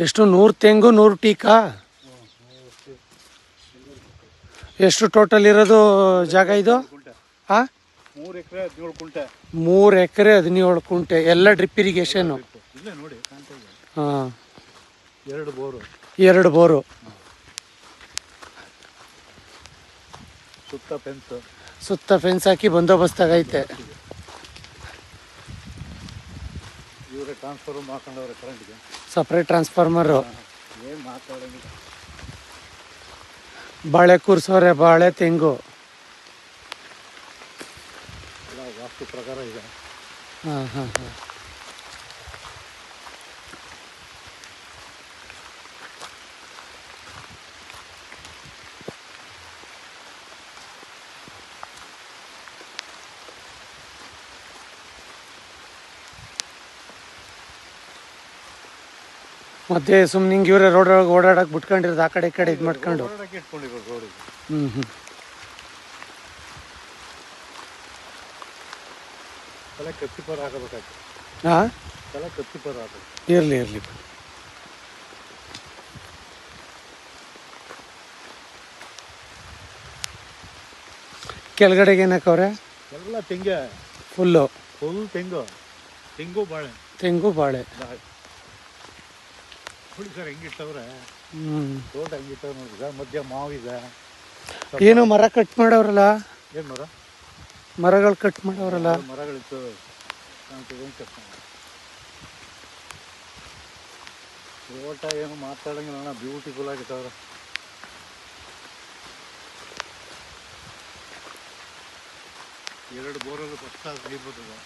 ಎಷ್ಟು ನೂರು ತೆಂಗು ನೂರು ಟೀಕಾ? ಎಷ್ಟು ಟೋಟಲ್ ಇರೋದು ಜಾಗ ಇದು? ಹಾ ಮೂರು ಎಕರೆ ಹದಿನೇಳು ಕುಂಟೆ. ಮೂರು ಎಕರೆ ಹದಿನೇಳು ಕುಂಟೆ. ಎಲ್ಲ ಡ್ರಿಪ್ ಇರಿಗೇಷನ್. ಹಾಂ. ಎರಡು ಬೋರು. ಎರಡು ಬೋರು. ಸುತ್ತ ಫೆನ್ಸ್ ಸುತ್ತ ಫೆನ್ಸ್ ಹಾಕಿ ಬಂದೋಬಸ್ತಾಗೈತೆ. ಇವರೇ ಟ್ರಾನ್ಸ್ಫರ್ ಮಾಡ್ಕೊಂಡವ್ರೆ ಕರೆಂಟ್ಗೆ ಸಪ್ರೇಟ್ ಟ್ರಾನ್ಸ್ಫಾರ್ಮರು ಏನು ಮಾತಾಡೋಂಗಿಲ್ಲ ಬಾಳೆ ಕೂರ್ಸೋರೆ ಬಾಳೆ ತೆಂಗು. ಎಲ್ಲ ವಾಸ್ತು ಪ್ರಕಾರ ಇದೆ. ಹಾಂ ಹಾಂ ಹಾಂ. ಮತ್ತೆ ಸುಮ್ಮನೆ ಹಿಂಗೆ ಇವರೇ ರೋಡ್ ಒಳಗೆ ಓಡಾಡಕ್ಕೆ ಬಿಟ್ಕೊಂಡಿರೋದು ಆ ಕಡೆ ಈ ಕಡೆ ಇದು ಮಾಡ್ಕೊಂಡು. ಹ್ಞೂ ಹ್ಞೂ ಹಾಂ ಇರಲಿ ಇರಲಿ. ಕೆಳಗಡೆಗೆ ಏನಕ್ಕವ್ರೆ ಎಲ್ಲ ತೆಂಗೆ. ಫುಲ್ಲು ಫುಲ್ ತೆಂಗು. ತೆಂಗು ಬಾಳೆ. ತೆಂಗು ಬಾಳೆ. ನೋಡಿ ಸರ್ ಹೆಂಗಿಟ್ಟವ್ರೆ ತೋಟ ಹೆಂಗಿಟ್ಟವ್ರೆ ಸರ್ ಮಧ್ಯ ಮಾವಿದೆ ಏನು ಮರ ಕಟ್ ಮಾಡವ್ರಲ್ಲ? ಏನು ಮರ? ಮರಗಳು ಕಟ್ ಮಾಡವ್ರಲ್ಲ? ಮರಗಳಿತ್ತು. ಕಟ್. ತೋಟ ಏನು ಮಾತಾಡಂಗಿಲ್ಲ ಅಣ್ಣ ಬ್ಯೂಟಿಫುಲ್ ಆಗಿತ್ತವ್ರೆ ಎರಡು ಬೋರಲ್ಲಿ ಫಸ್ಟ್ ಕ್ಲಾಸ್ ನೀರು ಬರ್ತದೆ